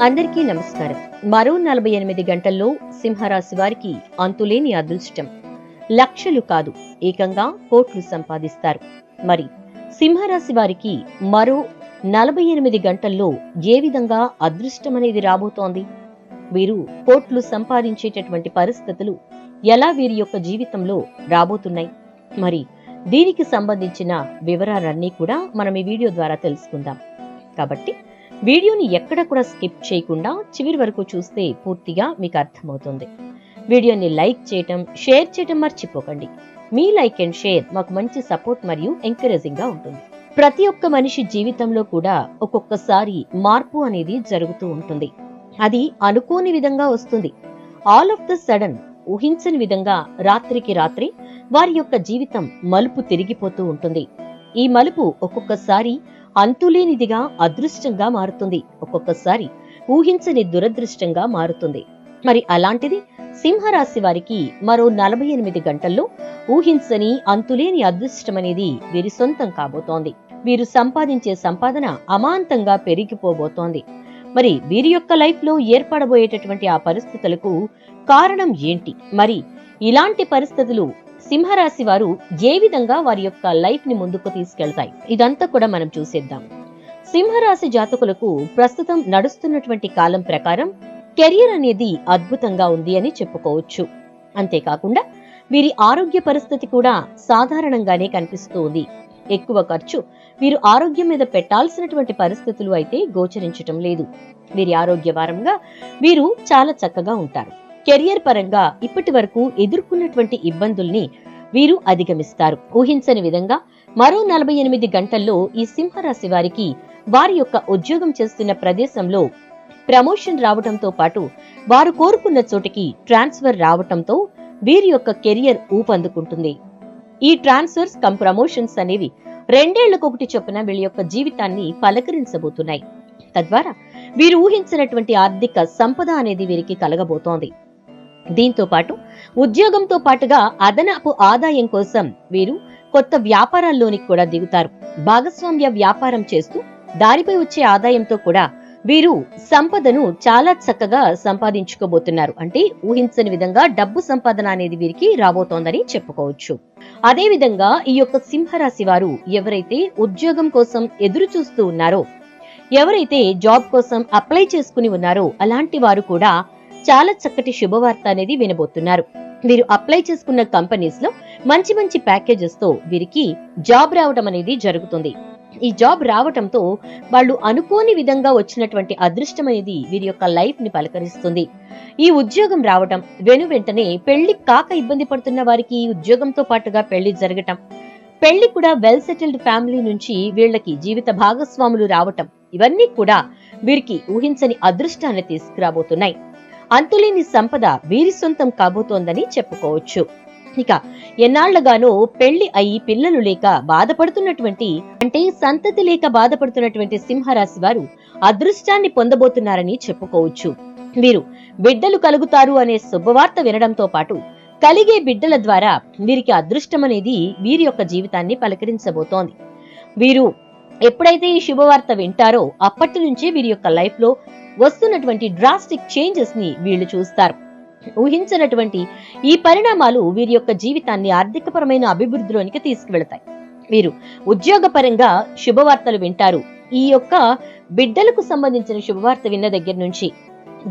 అందరికీ నమస్కారం. మరో నలభై ఎనిమిది గంటల్లో సింహరాశి వారికి అంతులేని అదృష్టం. లక్షలు కాదు ఏకంగా కోట్లు సంపాదిస్తారు. మరి సింహరాశి వారికి మరో నలభై ఎనిమిది గంటల్లో ఏ విధంగా అదృష్టం అనేది రాబోతోంది? వీరు కోట్లు సంపాదించేటటువంటి పరిస్థితులు ఎలా వీరి యొక్క జీవితంలో రాబోతున్నాయి? మరి దీనికి సంబంధించిన వివరాలన్నీ కూడా మనం ఈ వీడియో ద్వారా తెలుసుకుందాం. కాబట్టి వీడియోని ఎక్కడ కూడా స్కిప్ చేయకుండా చివరి వరకు చూస్తే పూర్తిగా మీకు అర్థమవుతుంది. వీడియోని లైక్ చేయటం షేర్ చేయటం మర్చిపోకండి. మీ లైక్ అండ్ షేర్ మాకు మంచి సపోర్ట్ మరియు ఎంకరేజింగ్గా ఉంటుంది. ప్రతి ఒక్క మనిషి జీవితంలో కూడా ఒక్కొక్కసారి మార్పు అనేది జరుగుతూ ఉంటుంది. అది అనుకోని విధంగా వస్తుంది. ఆల్ ఆఫ్ ద సడన్ ఊహించని విధంగా రాత్రికి రాత్రి వారి యొక్క జీవితం మలుపు తిరిగిపోతూ ఉంటుంది. ఈ మలుపు ఒక్కొక్కసారి అంతులేనిదిగా అదృష్టంగా మారుతుంది. ఒక్కొక్కసారి ఊహించని దురదృష్టంగా మారుతుంది. మరి అలాంటిది సింహరాశి వారికి మరో నలభై ఎనిమిది గంటల్లో ఊహించని అంతులేని అదృష్టం అనేది వీరి సొంతం కాబోతోంది. వీరు సంపాదించే సంపాదన అమాంతంగా పెరిగిపోబోతోంది. మరి వీరి యొక్క లైఫ్లో ఏర్పడబోయేటటువంటి ఆ పరిస్థితులకు కారణం ఏంటి? మరి ఇలాంటి పరిస్థితులు సింహరాశి వారు ఏ విధంగా వారి యొక్క లైఫ్ని ముందుకు తీసుకెళ్తాయి? ఇదంతా కూడా మనం చూసేద్దాం. సింహరాశి జాతకులకు ప్రస్తుతం నడుస్తున్నటువంటి కాలం ప్రకారం కెరియర్ అనేది అద్భుతంగా ఉంది అని చెప్పుకోవచ్చు. అంతేకాకుండా వీరి ఆరోగ్య పరిస్థితి కూడా సాధారణంగానే కనిపిస్తూ ఉంది. ఎక్కువ ఖర్చు వీరు ఆరోగ్యం మీద పెట్టాల్సినటువంటి పరిస్థితులు అయితే గోచరించటం లేదు. వీరి ఆరోగ్యవారంగా వీరు చాలా చక్కగా ఉంటారు. కెరియర్ పరంగా ఇప్పటి వరకు ఎదుర్కొన్నటువంటి ఇబ్బందుల్ని వీరు అధిగమిస్తారు. ఊహించని విధంగా మరో నలభై ఎనిమిది గంటల్లో ఈ సింహరాశి వారికి వారి యొక్క ఉద్యోగం చేస్తున్న ప్రదేశంలో ప్రమోషన్ రావటంతో పాటు వారు కోరుకున్న చోటికి ట్రాన్స్ఫర్ రావటంతో వీరి యొక్క కెరియర్ ఊపందుకుంటుంది. ఈ ట్రాన్స్ఫర్స్ కమ్ ప్రమోషన్స్ అనేవి రెండేళ్ళకొకటి చొప్పున వీళ్ళ యొక్క జీవితాన్ని పలకరించబోతున్నాయి. తద్వారా వీరు ఊహించినటువంటి ఆర్థిక సంపద అనేది వీరికి కలగబోతోంది. దీంతో పాటు ఉద్యోగంతో పాటుగా అదనపు ఆదాయం కోసం వీరు కొత్త వ్యాపారాల్లోనికి కూడా దిగుతారు. భాగస్వామ్య వ్యాపారం చేస్తూ దారిపై వచ్చే ఆదాయంతో కూడా వీరు సంపదను చాలా చక్కగా సంపాదించుకోబోతున్నారు. అంటే ఊహించని విధంగా డబ్బు సంపాదన అనేది వీరికి రాబోతోందని చెప్పుకోవచ్చు. అదే విధంగా ఈ యొక్క సింహరాశి వారు ఎవరైతే ఉద్యోగం కోసం ఎదురు చూస్తూ ఉన్నారో ఎవరైతే జాబ్ కోసం అప్లై చేసుకుని ఉన్నారో అలాంటి వారు కూడా చాలా చక్కటి శుభవార్త అనేది వినబోతున్నారు. వీరు అప్లై చేసుకున్న కంపెనీస్లో మంచి మంచి ప్యాకేజెస్తో వీరికి జాబ్ రావడం అనేది జరుగుతుంది. ఈ జాబ్ రావటంతో వాళ్ళు అనుకోని విధంగా వచ్చినటువంటి అదృష్టం అనేది వీరి యొక్క లైఫ్ని పలకరిస్తుంది. ఈ ఉద్యోగం రావటం వెను వెంటనే పెళ్ళి కాక ఇబ్బంది పడుతున్న వారికి ఈ ఉద్యోగంతో పాటుగా పెళ్ళి జరగటం పెళ్ళి కూడా వెల్ సెటిల్డ్ ఫ్యామిలీ నుంచి వీళ్ళకి జీవిత భాగస్వాములు రావటం ఇవన్నీ కూడా వీరికి ఊహించని అదృష్టాన్ని తీసుకురాబోతున్నాయి. అంతులేని సంపద వీరి సొంతం కాబోతోందని చెప్పుకోవచ్చు. ఇక ఎన్నాళ్ళగానో పెళ్ళి అయి పిల్లలు లేక బాధపడుతున్నటువంటి అంటే సంతతి లేక బాధపడుతున్నటువంటి సింహరాశి వారు అదృష్టాన్ని పొందబోతున్నారని చెప్పుకోవచ్చు. వీరు బిడ్డలు కలుగుతారు అనే శుభవార్త వినడంతో పాటు కలిగే బిడ్డల ద్వారా వీరికి అదృష్టం అనేది వీరి యొక్క జీవితాన్ని పలకరించబోతోంది. వీరు ఎప్పుడైతే ఈ శుభవార్త వింటారో అప్పటి నుంచే వీరి యొక్క లైఫ్లో వస్తున్నటువంటి డ్రాస్టిక్ చేంజెస్ని వీళ్ళు చూస్తారు. ఊహించినటువంటి ఈ పరిణామాలు వీరి యొక్క జీవితాన్ని ఆర్థికపరమైన అభివృద్ధిలోనికి తీసుకువెళతాయి. వీరు ఉద్యోగపరంగా శుభవార్తలు వింటారు. ఈ యొక్క బిడ్డలకు సంబంధించిన శుభవార్త విన్న దగ్గర నుంచి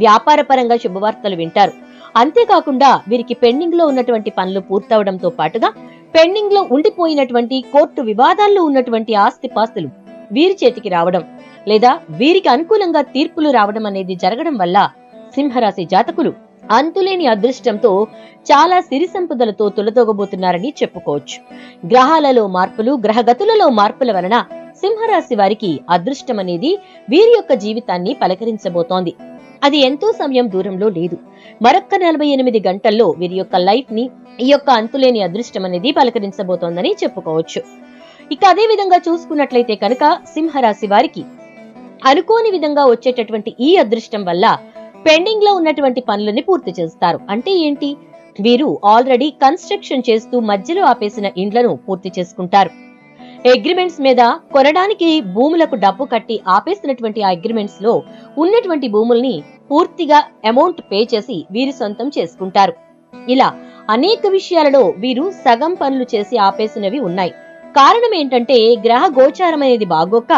వ్యాపార పరంగా శుభవార్తలు వింటారు. అంతేకాకుండా వీరికి పెండింగ్లో ఉన్నటువంటి పనులు పూర్తవడంతో పాటుగా పెండింగ్లో ఉండిపోయినటువంటి కోర్టు వివాదాల్లో ఉన్నటువంటి ఆస్తి పాస్తులు వీరి చేతికి రావడం లేదా వీరికి అనుకూలంగా తీర్పులు రావడం అనేది జరగడం వల్ల సింహరాశి జాతకులు అంతులేని అదృష్టంతో చాలా సిరి సంపదలతో తులతోగబోతున్నారని చెప్పుకోవచ్చు. గ్రహాలలో మార్పులు గ్రహగతులలో మార్పుల వలన సింహరాశి వారికి అదృష్టం అనేది వీరి యొక్క జీవితాన్ని పలకరించబోతోంది. అది ఎంతో సమయం దూరంలో లేదు. మరొక్క నలభై ఎనిమిది గంటల్లో వీరి యొక్క లైఫ్ని ఈ యొక్క అంతులేని అదృష్టం అనేది పలకరించబోతోందని చెప్పుకోవచ్చు. ఇక అదే విధంగా చూసుకున్నట్లయితే కనుక సింహరాశి వారికి అనుకోని విధంగా వచ్చేటటువంటి ఈ అదృష్టం వల్ల పెండింగ్లో ఉన్నటువంటి పనులని పూర్తి చేస్తారు. అంటే ఏంటి? వీరు ఆల్రెడీ కన్స్ట్రక్షన్ చేస్తూ మధ్యలో ఆపేసిన ఇండ్లను పూర్తి చేసుకుంటారు. అగ్రిమెంట్స్ మీద కొనడానికి భూములకు డబ్బు కట్టి ఆపేసినటువంటి ఆ అగ్రిమెంట్స్లో ఉన్నటువంటి భూముల్ని పూర్తిగా అమౌంట్ పే చేసి వీరి సొంతం చేసుకుంటారు. ఇలా అనేక విషయాలలో వీరు సగం పనులు చేసి ఆపేసినవి ఉన్నాయి. కారణం ఏంటంటే గ్రహ గోచారం అనేది బాగోక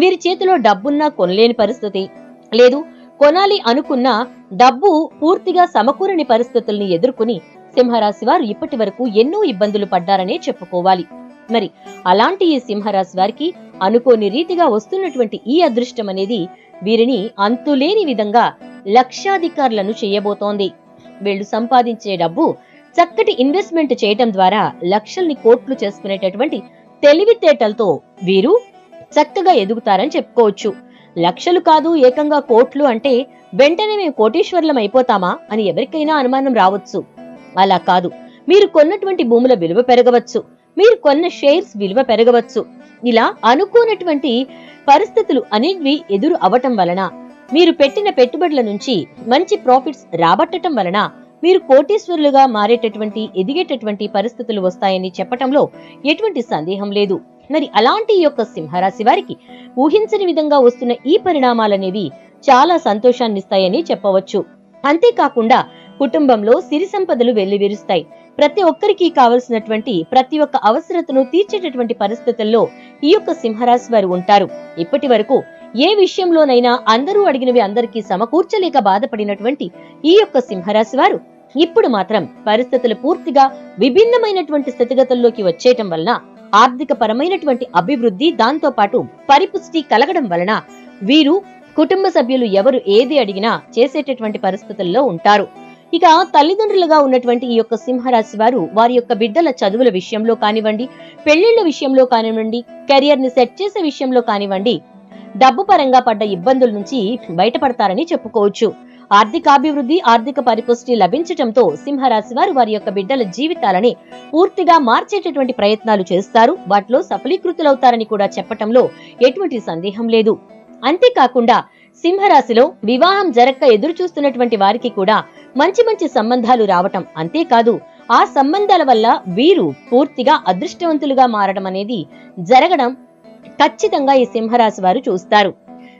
వీరి చేతిలో డబ్బున్నా కొనలేని పరిస్థితి. లేదు కొనాలి అనుకున్న డబ్బు పూర్తిగా సమకూరని పరిస్థితుల్ని ఎదుర్కొని సింహరాశి వారు ఇప్పటి వరకు ఎన్నో ఇబ్బందులు పడ్డారనే చెప్పుకోవాలి. మరి అలాంటి ఈ సింహరాశి వారికి అనుకోని రీతిగా వస్తున్నటువంటి ఈ అదృష్టం అనేది వీరిని అంతులేని విధంగా లక్షాధికారులను చేయబోతోంది. వీళ్ళు సంపాదించే డబ్బు చక్కటి ఇన్వెస్ట్మెంట్ చేయటం ద్వారా లక్షల్ని కోట్లు చేసుకునేటటువంటి తెలివితేటలతో వీరు చక్కగా ఎదుగుతారని చెప్పుకోవచ్చు. లక్షలు కాదు ఏకంగా కోట్లు అంటే వెంటనే మేము కోటీశ్వర్లం అయిపోతామా అని ఎవరికైనా అనుమానం రావచ్చు. అలా కాదు. మీరు కొన్నటువంటి భూముల విలువ పెరగవచ్చు. మీరు కొన్న షేర్స్ విలువ పెరగవచ్చు. ఇలా అనుకోనటువంటి పరిస్థితులు అనేవి ఎదురు అవటం వలన మీరు పెట్టిన పెట్టుబడుల నుంచి మంచి ప్రాఫిట్స్ రాబట్టటం వలన మీరు కోటీశ్వరులుగా మారేటటువంటి ఎదిగేటటువంటి పరిస్థితులు వస్తాయని చెప్పటంలో ఎటువంటి సందేహం లేదు. మరి అలాంటి ఈ యొక్క సింహరాశి వారికి ఊహించని విధంగా వస్తున్న ఈ పరిణామాలనేవి చాలా సంతోషాన్నిస్తాయని చెప్పవచ్చు. అంతేకాకుండా కుటుంబంలో సిరి సంపదలు వెల్లివిరుస్తాయి. ప్రతి ఒక్కరికి కావలసినటువంటి ప్రతి ఒక్క అవసరతను తీర్చేటటువంటి పరిస్థితుల్లో ఈ యొక్క సింహరాశి వారు ఉంటారు. ఇప్పటి వరకు ఏ విషయంలోనైనా అందరూ అడిగినవి అందరికీ సమకూర్చలేక బాధపడినటువంటి ఈ యొక్క సింహరాశి వారు ఇప్పుడు మాత్రం పరిస్థితులు పూర్తిగా విభిన్నమైనటువంటి స్థితిగతుల్లోకి వచ్చేయటం వలన ఆర్థిక పరమైనటువంటి అభివృద్ధి దాంతో పాటు పరిపుష్టి కలగడం వలన వీరు కుటుంబ సభ్యులు ఎవరు ఏది అడిగినా చేసేటటువంటి పరిస్థితుల్లో ఉంటారు. ఇక తల్లిదండ్రులుగా ఉన్నటువంటి ఈ యొక్క సింహరాశి వారు వారి యొక్క బిడ్డల చదువుల విషయంలో కానివ్వండి పెళ్ళిళ్ళ విషయంలో కానివ్వండి కెరియర్ని సెట్ చేసే విషయంలో కానివ్వండి డబ్బు పరంగా పడ్డ ఇబ్బందుల నుంచి బయటపడతారని చెప్పుకోవచ్చు. ఆర్థికాభివృద్ధి ఆర్థిక పరిపుష్టి లభించటంతో సింహరాశి వారు వారి యొక్క బిడ్డల జీవితాలని పూర్తిగా మార్చేటటువంటి ప్రయత్నాలు చేస్తారు. వాటిలో సఫలీకృతులవుతారని కూడా చెప్పటంలో ఎటువంటి సందేహం లేదు. అంతేకాకుండా సింహరాశిలో వివాహం జరక్క ఎదురు చూస్తున్నటువంటి వారికి కూడా మంచి మంచి సంబంధాలు రావటం అంతేకాదు. ఆ సంబంధాల వల్ల వీరు పూర్తిగా అదృష్టవంతులుగా మారడం అనేది జరగడం ఖచ్చితంగా ఈ సింహరాశి వారు చూస్తారు.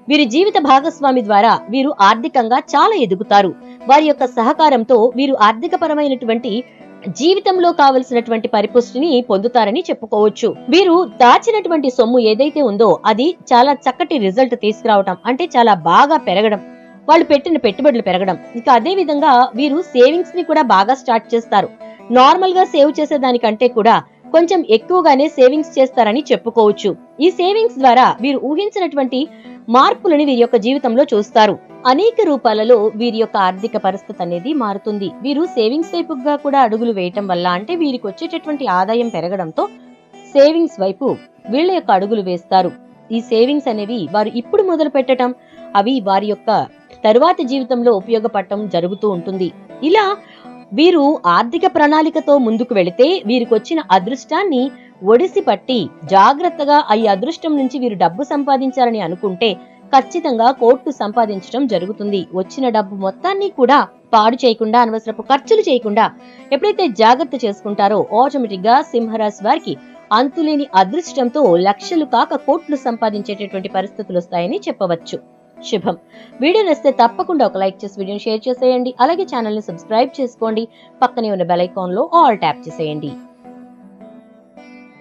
వీరి జీవిత భాగస్వామి ద్వారా వీరు ఆర్థికంగా చాలా ఎదుగుతారు. వారి యొక్క సహకారంతో వీరు ఆర్థిక పరమైనటువంటి జీవితంలో కావలసినటువంటి పరిపుష్టిని పొందుతారని చెప్పుకోవచ్చు. వీరు దాచినటువంటి సొమ్ము ఏదైతే ఉందో అది చాలా చక్కటి రిజల్ట్ తీసుకురావటం అంటే చాలా బాగా పెరగడం వాళ్ళు పెట్టిన పెట్టుబడులు పెరగడం. ఇక అదే విధంగా వీరు సేవింగ్స్ని కూడా బాగా స్టార్ట్ చేస్తారు. నార్మల్గా సేవ్ చేసే దానికంటే కూడా కొంచెం ఎక్కువగానే సేవింగ్స్ చేస్తారని చెప్పుకోవచ్చు. ఈ సేవింగ్స్ ద్వారా వీరు ఊహించినటువంటి మార్పులని వీరి యొక్క జీవితంలో చూస్తారు. అనేక రూపాలలో వీరి యొక్క ఆర్థిక పరిస్థితి అనేది మారుతుంది. వీరు సేవింగ్స్ వైపుగా కూడా అడుగులు వేయటం వల్ల అంటే వీరికి వచ్చేటటువంటి ఆదాయం పెరగడంతో సేవింగ్స్ వైపు వీళ్ళ యొక్క అడుగులు వేస్తారు. ఈ సేవింగ్స్ అనేవి వారు ఇప్పుడు మొదలు పెట్టడం అవి వారి యొక్క తరువాత జీవితంలో ఉపయోగపడటం జరుగుతూ ఉంటుంది. ఇలా వీరు ఆర్థిక ప్రణాళికతో ముందుకు వెళితే వీరికి వచ్చిన అదృష్టాన్ని ఒడిసి పట్టి జాగ్రత్తగా ఈ అదృష్టం నుంచి వీరు డబ్బు సంపాదించాలని అనుకుంటే ఖచ్చితంగా కోట్లు సంపాదించడం జరుగుతుంది. వచ్చిన డబ్బు మొత్తాన్ని కూడా పాడు చేయకుండా అనవసరపు ఖర్చులు చేయకుండా ఎప్పుడైతే జాగ్రత్త చేసుకుంటారో ఆటోమేటిక్గా సింహరాశి వారికి అంతులేని అదృష్టంతో లక్షలు కాక కోట్లు సంపాదించేటటువంటి పరిస్థితులు వస్తాయని చెప్పవచ్చు. శుభం. వీడియో నచ్చితే తప్పకుండా ఒక లైక్ చేసి వీడియోని షేర్ చేసేయండి. అలాగే ఛానల్ని సబ్స్క్రైబ్ చేసుకోండి. పక్కనే ఉన్న బెల్ ఐకాన్లో ఆల్ ట్యాప్ చేసేయండి.